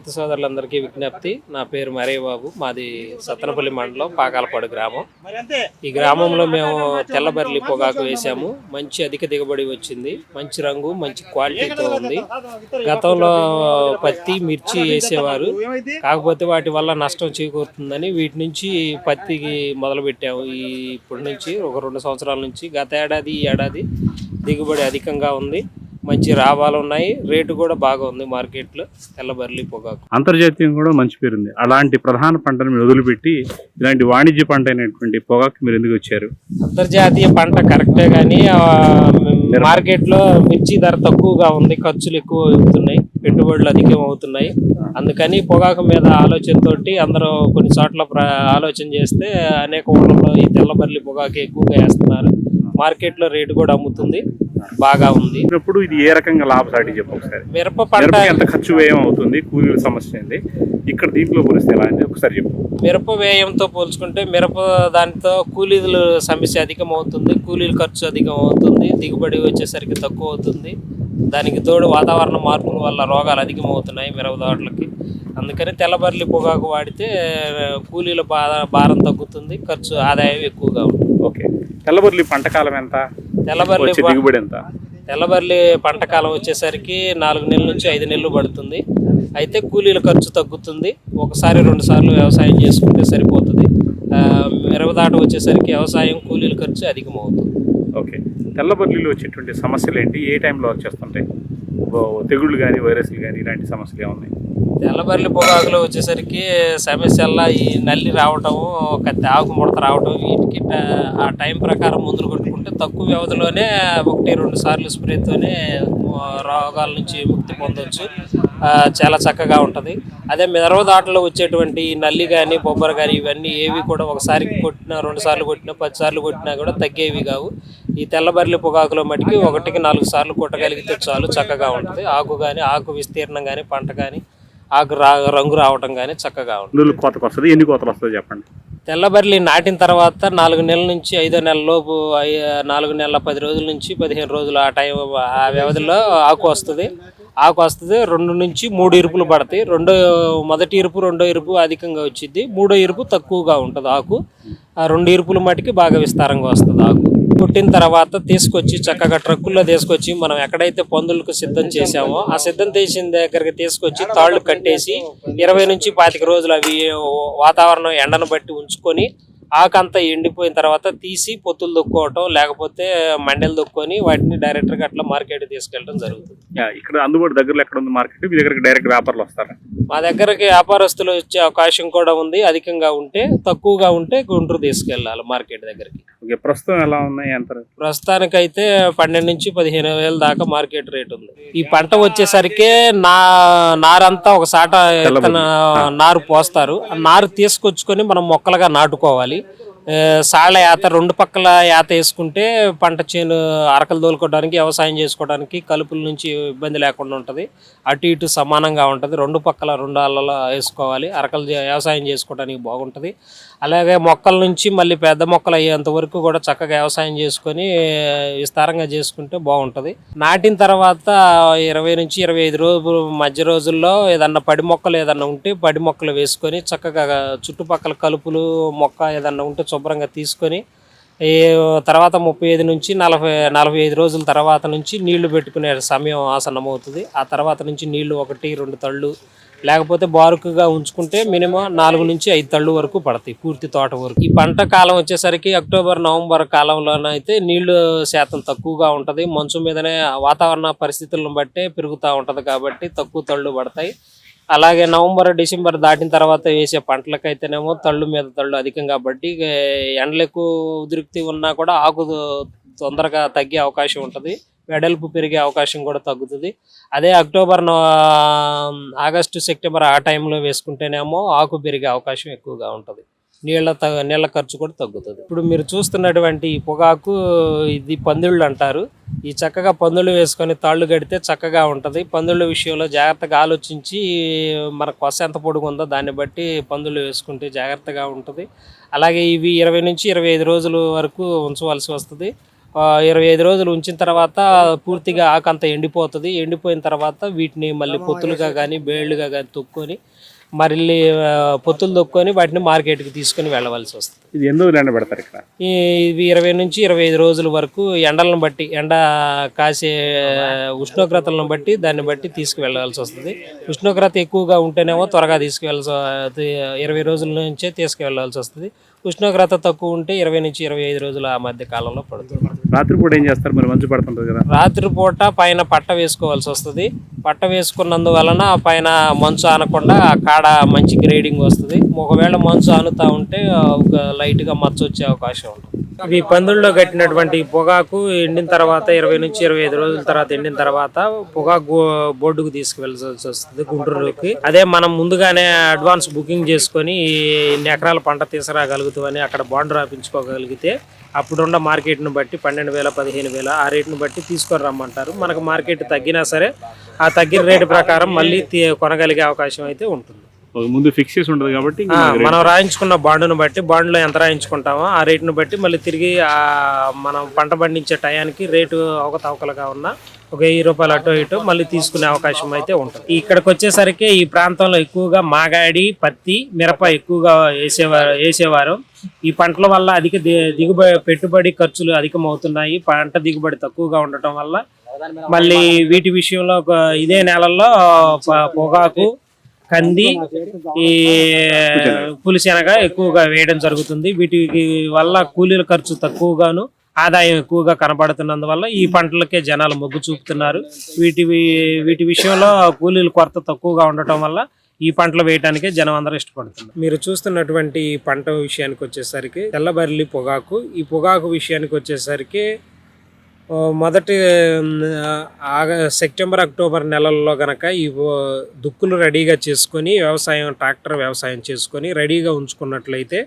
రైతు సోదరులందరికీ విజ్ఞప్తి. నా పేరు మరయ్య బాబు మాది సత్తనపల్లి మండలం పాకాలపాడు గ్రామం. ఈ గ్రామంలో మేము తెల్లబర్లి పొగాకు వేసాము మంచి అధిక దిగుబడి వచ్చింది. మంచి రంగు మంచి క్వాలిటీతో ఉంది. గతంలో పత్తి మిర్చి వేసేవారు. కాకపోతే వాటి వల్ల నష్టం చేకూరుతుందని వీటి నుంచి పత్తికి మొదలు పెట్టాము ఈ ఇప్పటి నుంచి ఒక రెండు సంవత్సరాల నుంచి గత ఏడాది ఈ ఏడాది దిగుబడి అధికంగా ఉంది. మంచి లాభాలు ఉన్నాయి. రేటు కూడా బాగా ఉంది మార్కెట్లో. తెల్లబర్లి పొగాకు. అంతర్జాతీయం కూడా మంచి పేరుంది. అలాంటి ప్రధాన పంటను మీరు వదిలిపెట్టి ఇలాంటి వాణిజ్య పంట అయినటువంటి పొగాకు మీరు ఎందుకు వచ్చారు? అంతర్జాతీయ పంట కరెక్టే కానీ మార్కెట్లో మిర్చి ధర తక్కువగా ఉంది. ఖర్చులు ఎక్కువ అవుతున్నాయి. పెట్టుబడులు అధికం అవుతున్నాయి. అందుకని పొగాకు మీద ఆలోచనతోటి అందరూ కొన్ని చోట్ల ప్ర- ఆలోచన చేస్తే అనేక ఊళ్ళలో ఈ తెల్లబర్లి పొగాకు ఎక్కువగా వేస్తున్నారు. మార్కెట్లో రేటు కూడా అమ్ముతుంది. బాగా ఉంది. ఇప్పుడు ఇది ఏ రకంగా లాభసాటి చెప్పు ఒకసారి. మిరప పంట ఎంత ఖర్చు వ్యయం అవుతుంది? కూలీల సమస్య ఏంది? ఇక్కడ దీంట్లో పోలిస్తే ఎలా అని ఒకసారి చెప్పు. మిరప వ్యయంతో పోల్చుకుంటే మిరప దానితో కూలీల సమస్య అధికం అవుతుంది కూలీల ఖర్చు అధికం అవుతుంది దిగుబడి వచ్చేసరికి తక్కువ అవుతుంది దానికి తోడు వాతావరణ మార్పుల వల్ల రోగాలు అధికం అవుతున్నాయి మిరప తోటలకి అందుకని తెల్లబర్లి పొగాకు వాడితే కూలీల భారం తగ్గుతుంది. ఖర్చు ఆదాయం ఎక్కువగా ఉంటుంది. ఓకే. తెల్లబొర్లి పంట కాలం ఎంత? తెల్లబర్లి దిగుబడి ఎంత? తెల్లబర్లి పంట కాలం వచ్చేసరికి నాలుగు నెలల నుంచి ఐదు నెలలు పడుతుంది. అయితే కూలీల ఖర్చు తగ్గుతుంది. ఒకసారి రెండు సార్లు వ్యవసాయం చేసుకుంటే సరిపోతుంది. ఆ, మిరపదాట వచ్చేసరికి వ్యవసాయం కూలీల ఖర్చు అధికం అవుతుంది ఓకే తెల్లబొర్లిలో వచ్చేటువంటి సమస్యలు ఏంటి? ఏ టైంలో వచ్చేస్తుంటాయి? తెగుళ్ళు కానీ వైరస్లు కానీ ఇలాంటి సమస్యలు ఏమున్నాయి తెల్లబర్లి పొగాకులో వచ్చేసరికి సమస్యల్లా ఈ నల్లి రావటం కత్తి ఆకు ముడత రావటం వీటికి ఆ టైం ప్రకారం మందులు కొట్టుకుంటే తక్కువ వ్యవధిలోనే ఒకటి రెండు సార్లు స్ప్రేతోనే రోగాల నుంచి ముక్తి పొందవచ్చు చాలా చక్కగా ఉంటుంది. అదే మినరవ దాటలో వచ్చేటువంటి నల్లి కానీ బొబ్బర కానీ ఇవన్నీ ఏవి కూడా ఒకసారి కొట్టినా రెండు సార్లు కొట్టినా పది సార్లు కొట్టినా కూడా తగ్గేవి కావు. ఈ తెల్లబర్లి పొగాకులో మటుకి ఒకటికి నాలుగు సార్లు కొట్టగలిగితే చాలు చక్కగా ఉంటుంది. ఆకు కానీ ఆకు విస్తీర్ణం కానీ పంట కానీ ఆకు రా రంగు రావటం కానీ చక్కగా ఉంటుంది. కోతకు వస్తుంది ఎన్ని కోతలు వస్తుంది చెప్పండి? తెల్లబర్లి నాటిన తర్వాత నాలుగు నెలల నుంచి ఐదో నెలల లోపు నాలుగు నెలల పది రోజుల నుంచి పదిహేను రోజులు ఆ టైం ఆ వ్యవధిలో ఆకు వస్తుంది. ఆకు వస్తుంది రెండు నుంచి మూడు ఇరుపులు పడతాయి. రెండో మొదటి ఇరుపు రెండో ఇరుపు అధికంగా వచ్చింది మూడో ఇరుపు తక్కువగా ఉంటుంది ఆకు. ఆ రెండు ఇరుపుల మటుకి బాగా విస్తారంగా వస్తుంది ఆకు. పుట్టిన తర్వాత తీసుకొచ్చి చక్కగా ట్రక్కుల్లో తీసుకొచ్చి మనం ఎక్కడైతే పందులకు సిద్ధం చేసామో ఆ సిద్ధం చేసిన దగ్గరికి తీసుకొచ్చి తాళ్ళు కట్టేసి ఇరవై నుంచి పాతిక రోజులు అవి వాతావరణం ఎండను బట్టి ఉంచుకొని ఆకంతా ఎండిపోయిన తర్వాత తీసి పొత్తులు దొక్కోవటం లేకపోతే మండలు దొక్కొని వాటిని డైరెక్ట్గా అట్లా మార్కెట్ తీసుకెళ్ళడం జరుగుతుంది. ఇక్కడ అందుబాటు దగ్గరలో ఎక్కడ ఉంది మార్కెట్? మీ దగ్గరికి డైరెక్ట్ వ్యాపారులు వస్తారా? మా దగ్గరకి వ్యాపారస్తులు వచ్చే అవకాశం కూడా ఉంది. అధికంగా ఉంటే తక్కువగా ఉంటే గుంటూరు తీసుకెళ్ళాలి మార్కెట్ దగ్గరికి. ఓకే ప్రస్తుతం ఎలా ఉన్నాయి ఎంత ప్రస్తుతానికైతే పన్నెండు నుంచి పదిహేను వేల దాకా మార్కెట్ రేట్ ఉంది. ఈ పంట వచ్చేసరికి నా నారంతా ఒక సాట నారు పోస్తారు. ఆ నారు తీసుకొచ్చుకొని మనం మొక్కలుగా నాటుకోవాలి. సాళ్ళ యాత రెండు పక్కల యాత వేసుకుంటే పంట చేను అరకలు దోలుకోవడానికి వ్యవసాయం చేసుకోవడానికి కలుపుల నుంచి ఇబ్బంది లేకుండా ఉంటుంది. అటు ఇటు సమానంగా ఉంటుంది. రెండు పక్కల రెండు అల్లలో వేసుకోవాలి. అరకలు వ్యవసాయం చేసుకోవడానికి బాగుంటుంది. అలాగే మొక్కల నుంచి మళ్ళీ పెద్ద మొక్కలు అయ్యేంత వరకు కూడా చక్కగా వ్యవసాయం చేసుకొని విస్తారంగా చేసుకుంటే బాగుంటుంది. నాటిన తర్వాత ఇరవై నుంచి ఇరవై ఐదు రోజులు మధ్య రోజుల్లో ఏదన్నా పడి మొక్కలు ఏదన్నా ఉంటే పడి మొక్కలు వేసుకొని చక్కగా చుట్టుపక్కల కలుపులు మొక్క ఏదన్నా ఉంటే శుభ్రంగా తీసుకొని ఈ తర్వాత ముప్పై ఐదు నుంచి నలభై నలభై ఐదు రోజుల తర్వాత నుంచి నీళ్ళు పెట్టుకునే సమయం ఆసన్నమవుతుంది. ఆ తర్వాత నుంచి నీళ్ళు ఒకటి రెండు తళ్ళు లేకపోతే బారుకుగా ఉంచుకుంటే మినిమం నాలుగు నుంచి ఐదు తళ్ళు వరకు పడతాయి పూర్తి తోట వరకు. ఈ పంట కాలం వచ్చేసరికి అక్టోబర్ నవంబర్ కాలంలోనైతే నీళ్ళు శాతం తక్కువగా ఉంటుంది. మంచు మీదనే వాతావరణ పరిస్థితులను బట్టే పెరుగుతూ ఉంటుంది కాబట్టి తక్కువ తళ్ళు పడతాయి. అలాగే నవంబర్ డిసెంబర్ దాటిన తర్వాత వేసే పంటలకైతేనేమో తళ్ళు మీద తళ్ళు అధికం కాబట్టి ఎండలకు ఎండలు ఉన్నా కూడా ఆకు తొందరగా తగ్గే అవకాశం ఉంటుంది. వెడల్పు పెరిగే అవకాశం కూడా తగ్గుతుంది. అదే అక్టోబర్ ఆగస్టు సెప్టెంబర్ ఆ టైంలో వేసుకుంటేనేమో ఆకు పెరిగే అవకాశం ఎక్కువగా ఉంటుంది. నీళ్ళ నీళ్ళ ఖర్చు కూడా తగ్గుతుంది. ఇప్పుడు మీరు చూస్తున్నటువంటి పొగాకు ఇది పందిళ్ళు అంటారు. ఈ చక్కగా పందులు వేసుకొని తాళ్ళు కడితే చక్కగా ఉంటుంది. పందుల విషయంలో జాగ్రత్తగా ఆలోచించి మన కొస ఎంత పొడుగుందో దాన్ని బట్టి పందులు వేసుకుంటే జాగ్రత్తగా ఉంటుంది. అలాగే ఇవి ఇరవై నుంచి ఇరవై ఐదు రోజుల వరకు ఉంచవలసి వస్తుంది. ఇరవై ఐదు రోజులు ఉంచిన తర్వాత పూర్తిగా ఆకంతా ఎండిపోతుంది. ఎండిపోయిన తర్వాత వీటిని మళ్ళీ పొత్తులుగా కానీ బేళ్ళుగా కానీ తొక్కుని ఆ, పొత్తులు తొక్కొని వాటిని మార్కెట్కి తీసుకొని వెళ్ళవలసి వస్తుంది. ఇది ఎన్ని రోజులు ఎండబెడతారు ఇక్కడ? ఈ ఇవి ఇరవై నుంచి ఇరవై ఐదు రోజుల వరకు ఎండలను బట్టి ఎండ కాసే ఉష్ణోగ్రతలను బట్టి దాన్ని బట్టి తీసుకువెళ్ళాల్సి వస్తుంది. ఉష్ణోగ్రత ఎక్కువగా ఉంటేనేమో త్వరగా తీసుకువెళ్ళాల్సి ఇరవై రోజుల నుంచే తీసుకువెళ్ళాల్సి వస్తుంది. ఉష్ణోగ్రత తక్కువ ఉంటే ఇరవై నుంచి ఇరవై ఐదు రోజుల ఆ మధ్య కాలంలో పడుతుంది. రాత్రిపూట ఏం చేస్తారు మరి? మంచు పడుతుంటుంది కదా. రాత్రిపూట పైన పట్ట వేసుకోవాల్సి వస్తుంది. పట్ట వేసుకున్నందువలన పైన మంచు ఆనకుండా కాడ మంచి గ్రేడింగ్ వస్తుంది. ఒకవేళ మంచు ఆనుతా ఉంటే ఒక లైట్గా మచ్చ వచ్చే అవకాశం ఉంటుంది. ఈ పందుల్లో కట్టినటువంటి పొగాకు ఎండిన తర్వాత ఇరవై నుంచి ఇరవై ఐదు రోజుల తర్వాత ఎండిన తర్వాత పొగాకు బోర్డుకు తీసుకువెళ్ళాల్సి వస్తుంది గుంటూరులోకి. అదే మనం ముందుగానే అడ్వాన్స్ బుకింగ్ చేసుకొని ఇన్ని ఎకరాల పంట తీసుకురాగలుగుతామని అక్కడ బాండ్ రాపించుకోగలిగితే అప్పుడున్న మార్కెట్ను బట్టి పన్నెండు వేల పదిహేను వేల ఆ రేటును బట్టి తీసుకొని రమ్మంటారు. మనకు మార్కెట్ తగ్గినా సరే ఆ తగ్గిన రేటు ప్రకారం మళ్ళీ కొనగలిగే అవకాశం అయితే ఉంటుంది. ముందు ఫిక్స్ చేసి ఉంటుంది కాబట్టి మనం రాయించుకున్న బాండును బట్టి బాండ్లో ఎంత రాయించుకుంటామో ఆ రేటును బట్టి మళ్ళీ తిరిగి ఆ మనం పంట పండించే టయానికి రేటు అవకతవకలుగా ఉన్న ఒక వెయ్యి రూపాయలు అటు ఇటు మళ్ళీ తీసుకునే అవకాశం అయితే ఉంటుంది. ఇక్కడికి వచ్చేసరికి ఈ ప్రాంతంలో ఎక్కువగా మాగాడి పత్తి మిరప ఎక్కువగా వేసేవారు వేసేవారు. ఈ పంటల వల్ల అధిక దిగుబడి పెట్టుబడి ఖర్చులు అధికమవుతున్నాయి. పంట దిగుబడి తక్కువగా ఉండటం వల్ల మళ్ళీ వీటి విషయంలో ఒక ఇదే నెలల్లో పొగాకు కంది ఈ పులిశనగ ఎక్కువగా వేయడం జరుగుతుంది. వీటికి వల్ల కూలీల ఖర్చు తక్కువగాను ఆదాయం ఎక్కువగా కనబడుతున్నందువల్ల ఈ పంటలకే జనాలు మొగ్గు చూపుతున్నారు. వీటి వీటి విషయంలో కూలీల కొరత తక్కువగా ఉండటం వల్ల ఈ పంటలు వేయటానికే జనం అందరూ ఇష్టపడుతున్నారు. మీరు చూస్తున్నటువంటి ఈ పంట విషయానికి వచ్చేసరికి తెల్లబర్లి పొగాకు. ఈ పొగాకు విషయానికి వచ్చేసరికి మొదటి సెప్టెంబర్ అక్టోబర్ నెలల్లో కనుక ఈ దుక్కులు రెడీగా చేసుకొని వ్యవసాయం ట్రాక్టర్ వ్యవసాయం చేసుకొని రెడీగా ఉంచుకున్నట్లయితే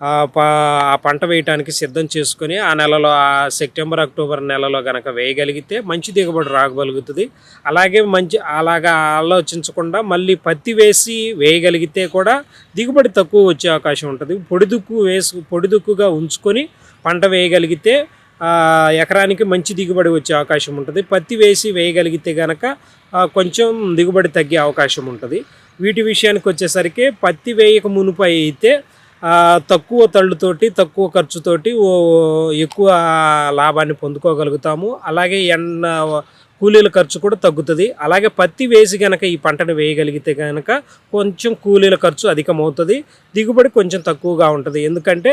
ఆ పంట వేయటానికి సిద్ధం చేసుకొని ఆ నెలలో ఆ సెప్టెంబర్ అక్టోబర్ నెలలో గనక వేయగలిగితే మంచి దిగుబడి రాగలుగుతుంది. అలాగే మంచి అలాగా ఆలోచించకుండా మళ్ళీ పత్తి వేసి వేయగలిగితే కూడా దిగుబడి తక్కువ వచ్చే అవకాశం ఉంటుంది. పొడిదుక్కు వేసు పొడిదుక్కుగా ఉంచుకొని పంట వేయగలిగితే ఎకరానికి మంచి దిగుబడి వచ్చే అవకాశం ఉంటుంది. పత్తి వేసి వేయగలిగితే గనక కొంచెం దిగుబడి తగ్గే అవకాశం ఉంటుంది. వీటి విషయానికి వచ్చేసరికి పత్తి వేయక మునుపు అయితే తక్కువ తళ్ళుతోటి తక్కువ ఖర్చుతోటి ఎక్కువ లాభాన్ని పొందుకోగలుగుతాము. అలాగే ఎన్న కూలీల ఖర్చు కూడా తగ్గుతుంది. అలాగే పత్తి వేసి కనుక ఈ పంటను వేయగలిగితే కనుక కొంచెం కూలీల ఖర్చు అధికమవుతుంది. దిగుబడి కొంచెం తక్కువగా ఉంటుంది. ఎందుకంటే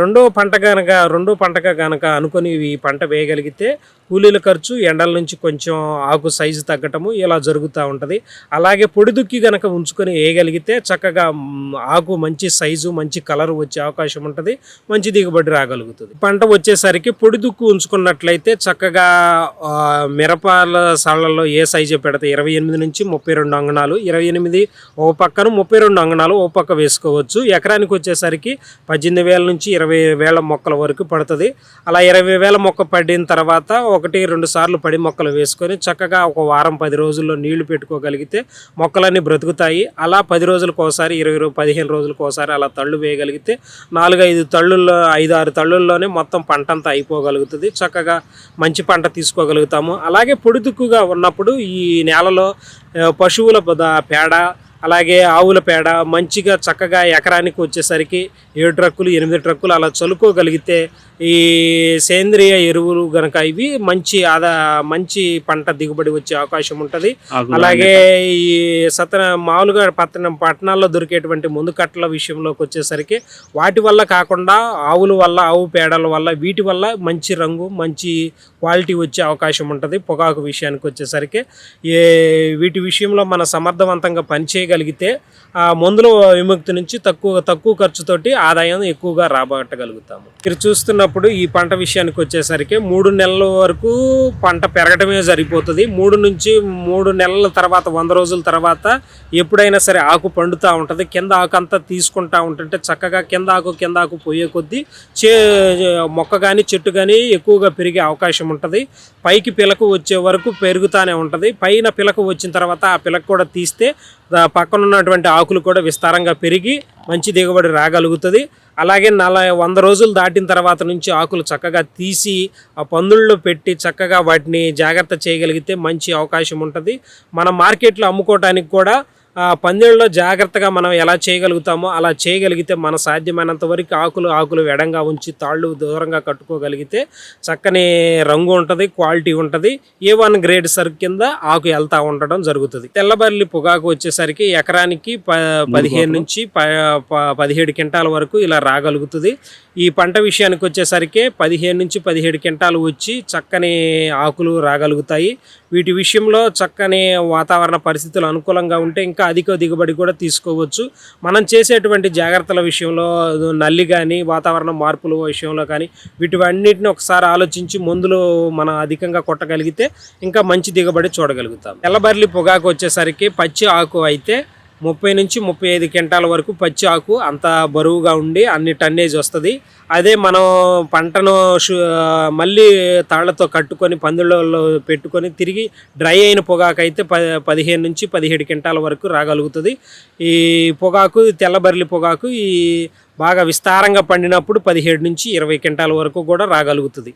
రెండో పంట కనుక రెండో పంటగా కనుక అనుకొని ఈ పంట వేయగలిగితే కూలీల ఖర్చు ఎండల నుంచి కొంచెం ఆకు సైజు తగ్గటము ఇలా జరుగుతూ ఉంటుంది. అలాగే పొడి దుక్కి కనుక ఉంచుకొని వేయగలిగితే చక్కగా ఆకు మంచి సైజు మంచి కలర్ వచ్చే అవకాశం ఉంటుంది మంచి దిగుబడి రాగలుగుతుంది. పంట వచ్చేసరికి పొడి దుక్కు ఉంచుకున్నట్లయితే చక్కగా మిరపాల మిరపల సాళ్ళల్లో ఏ సైజు పెడితే ఇరవై ఎనిమిది నుంచి ముప్పై రెండు అంగణాలు ఇరవై ఎనిమిది ఓ పక్కన ముప్పై రెండు అంగణాలు ఓ పక్క వేసుకోవచ్చు. ఎకరానికి వచ్చేసరికి పద్దెనిమిది వేల నుంచి ఇరవై వేల మొక్కల వరకు పడుతుంది. అలా ఇరవై వేల మొక్క పడిన తర్వాత ఒకటి రెండు సార్లు పడి మొక్కలు వేసుకొని చక్కగా ఒక వారం పది రోజుల్లో నీళ్ళు పెట్టుకోగలిగితే మొక్కలన్నీ బ్రతుకుతాయి. అలా పది రోజులకు ఒకసారి ఇరవై పదిహేను రోజులకు ఒకసారి అలా తళ్ళు వేయగలిగితే నాలుగు ఐదు తళ్ళుల్లో ఐదు ఆరు తళ్ళుల్లోనే మొత్తం పంట అంతా అయిపోగలుగుతుంది. చక్కగా మంచి పంట తీసుకోగలుగుతాము. అలాగే పొడిదుక్కుగా ఉన్నప్పుడు ఈ నేలలో పశువుల పేడ అలాగే ఆవుల పేడ మంచిగా చక్కగా ఎకరానికి వచ్చేసరికి ఏడు ట్రక్కులు ఎనిమిది ట్రక్కులు అలా చల్లుకోగలిగితే ఈ సేంద్రియ ఎరువులు గనక ఇవి మంచి ఆదా మంచి పంట దిగుబడి వచ్చే అవకాశం ఉంటుంది. అలాగే ఈ సత మామూలుగా పట్టణం పట్టణాల్లో దొరికేటువంటి ముందు కట్టల విషయంలోకి వచ్చేసరికి వాటి వల్ల కాకుండా ఆవుల వల్ల ఆవు పేడల వల్ల వీటి వల్ల మంచి రంగు మంచి క్వాలిటీ వచ్చే అవకాశం ఉంటుంది పొగాకు విషయానికి వచ్చేసరికి. ఏ వీటి విషయంలో మన సమర్థవంతంగా పనిచేయగలిగితే ఆ మందుల విముక్తి నుంచి తక్కువ తక్కువ ఖర్చుతోటి ఆదాయం ఎక్కువగా రాబట్టగలుగుతాము. మీరు వచ్చినప్పుడు ఈ పంట విషయానికి వచ్చేసరికి మూడు నెలల వరకు పంట పెరగటమే సరిపోతుంది మూడు నుంచి మూడు నెలల తర్వాత వంద రోజుల తర్వాత ఎప్పుడైనా సరే ఆకు పండుతూ ఉంటుంది. కింద ఆకు అంతా తీసుకుంటా ఉంటుంటే చక్కగా కింద ఆకు కింద ఆకు పోయే కొద్దీ చే మొక్క కానీ చెట్టు కానీ ఎక్కువగా పెరిగే అవకాశం ఉంటుంది. పైకి పిలకు వచ్చే వరకు పెరుగుతూనే ఉంటుంది. పైన పిలకు వచ్చిన తర్వాత ఆ పిలకు కూడా తీస్తే పక్కన ఉన్నటువంటి ఆకులు కూడా విస్తారంగా పెరిగి మంచి దిగుబడి రాగలుగుతుంది. అలాగే నల వంద రోజులు దాటిన తర్వాత నుంచి ఆకులు చక్కగా తీసి ఆ పందుల్లో పెట్టి చక్కగా వాటిని జాగ్రత్త చేయగలిగితే మంచి అవకాశం ఉంటుంది. మన మార్కెట్లో అమ్ముకోవటానికి కూడా పందిళ్ళలో జాగ్రత్తగా మనం ఎలా చేయగలుగుతామో అలా చేయగలిగితే మన సాధ్యమైనంత వరకు ఆకులు ఆకులు ఎడంగా ఉంచి తాళ్ళు దూరంగా కట్టుకోగలిగితే చక్కని రంగు ఉంటుంది క్వాలిటీ ఉంటుంది. ఏ వన్ గ్రేడ్ సరుకు కింద ఆకు వెళ్తా ఉండడం జరుగుతుంది. తెల్లబల్లి పొగాకు వచ్చేసరికి ఎకరానికి ప పదిహేను నుంచి ప ప- పదిహేడు క్వింటాల వరకు ఇలా రాగలుగుతుంది. ఈ పంట విషయానికి వచ్చేసరికి పదిహేను నుంచి పదిహేడు క్వింటాలు వచ్చి చక్కని ఆకులు రాగలుగుతాయి. వీటి విషయంలో చక్కని వాతావరణ పరిస్థితులు అనుకూలంగా ఉంటే ఇంకా అధిక దిగుబడి కూడా తీసుకోవచ్చు. మనం చేసేటువంటి జాగ్రత్తల విషయంలో నల్లి కానీ వాతావరణ మార్పుల విషయంలో కానీ వీటివన్నిటిని ఒకసారి ఆలోచించి మందులు మనం అధికంగా కొట్టగలిగితే ఇంకా మంచి దిగుబడి చూడగలుగుతాం. తెల్లబర్లి పొగాకు వచ్చేసరికి పచ్చి ఆకు అయితే ముప్పై నుంచి ముప్పై ఐదు క్వింటాల వరకు పచ్చి ఆకు అంత బరువుగా ఉండి అన్ని టన్నేజ్ వస్తుంది. అదే మనం పంటను మళ్ళీ తాళ్ళతో కట్టుకొని పందులలో పెట్టుకొని తిరిగి డ్రై అయిన పొగాకు అయితే ప పదిహేను నుంచి పదిహేడు క్వింటాల వరకు రాగలుగుతుంది. ఈ పొగాకు తెల్లబర్లి పొగాకు ఈ బాగా విస్తారంగా పండినప్పుడు పదిహేడు నుంచి ఇరవై క్వింటాల వరకు కూడా రాగలుగుతుంది.